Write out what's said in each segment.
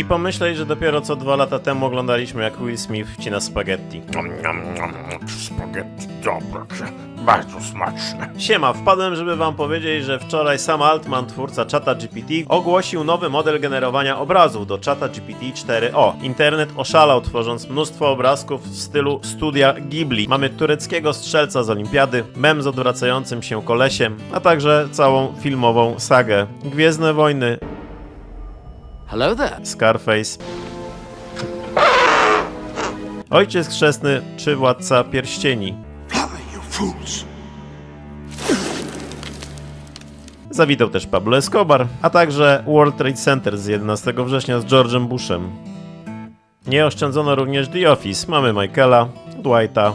I pomyśleć, że dopiero co dwa lata temu oglądaliśmy jak Will Smith wcina spaghetti. Nom, nom, nom, spaghetti dobre, bardzo smaczne. Siema, wpadłem, żeby wam powiedzieć, że wczoraj Sam Altman, twórca czata GPT, ogłosił nowy model generowania obrazów do czata GPT 4o. Internet oszalał, tworząc mnóstwo obrazków w stylu studia Ghibli. Mamy tureckiego strzelca z olimpiady, mem z odwracającym się kolesiem, a także całą filmową sagę. Gwiezdne Wojny, Hello there. Scarface. Ojciec chrzestny czy władca pierścieni. Fly, you fools! Zawitał też Pablo Escobar, a także World Trade Center z 11 września z George'em Bushem. Nie oszczędzono również The Office. Mamy Michaela, Dwighta,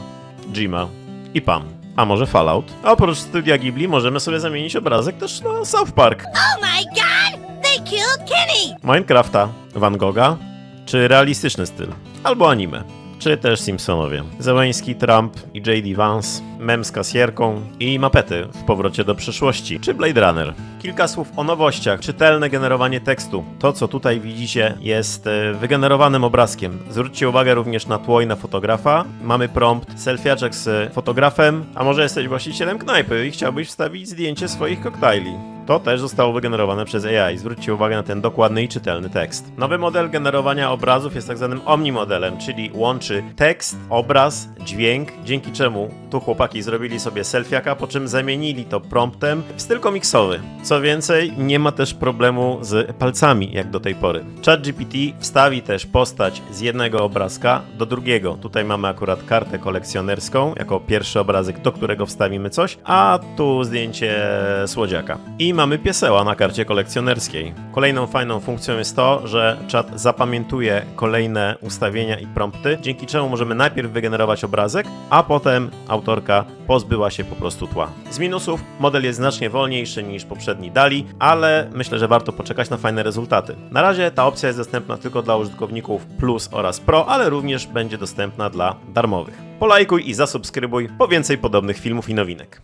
Jima i Pam. A może Fallout? A oprócz studia Ghibli możemy sobie zamienić obrazek też na South Park, Oh my god! They killed Kenny! Minecrafta, Van Gogha, czy realistyczny styl, albo anime. Czy też Simpsonowie. Zełęński, Trump i J.D. Vance, mem z kasjerką i mapety w powrocie do przyszłości, czy Blade Runner. Kilka słów o nowościach. Czytelne generowanie tekstu. To, co tutaj widzicie, jest e, wygenerowanym obrazkiem. Zwróćcie uwagę również na tło i na fotografa. Mamy prompt selfiaczek z fotografem, a może jesteś właścicielem knajpy i chciałbyś wstawić zdjęcie swoich koktajli. To też zostało wygenerowane przez AI. Zwróćcie uwagę na ten dokładny i czytelny tekst. Nowy model generowania obrazów jest tak zwanym omnimodelem, czyli łączy tekst, obraz, dźwięk, dzięki czemu tu chłopaki zrobili sobie selfiaka, po czym zamienili to promptem w styl komiksowy. Co więcej, nie ma też problemu z palcami, jak do tej pory. ChatGPT wstawi też postać z jednego obrazka do drugiego. Tutaj mamy akurat kartę kolekcjonerską, jako pierwszy obrazek, do którego wstawimy coś, a tu zdjęcie słodziaka. I mamy pieseła na karcie kolekcjonerskiej. Kolejną fajną funkcją jest to, że czat zapamiętuje kolejne ustawienia i prompty, dzięki czemu możemy najpierw wygenerować obrazek, a potem autorka pozbyła się po prostu tła. Z minusów model jest znacznie wolniejszy niż poprzedni DALI, ale myślę, że warto poczekać na fajne rezultaty. Na razie ta opcja jest dostępna tylko dla użytkowników Plus oraz Pro, ale również będzie dostępna dla darmowych. Polajkuj i zasubskrybuj po więcej podobnych filmów i nowinek.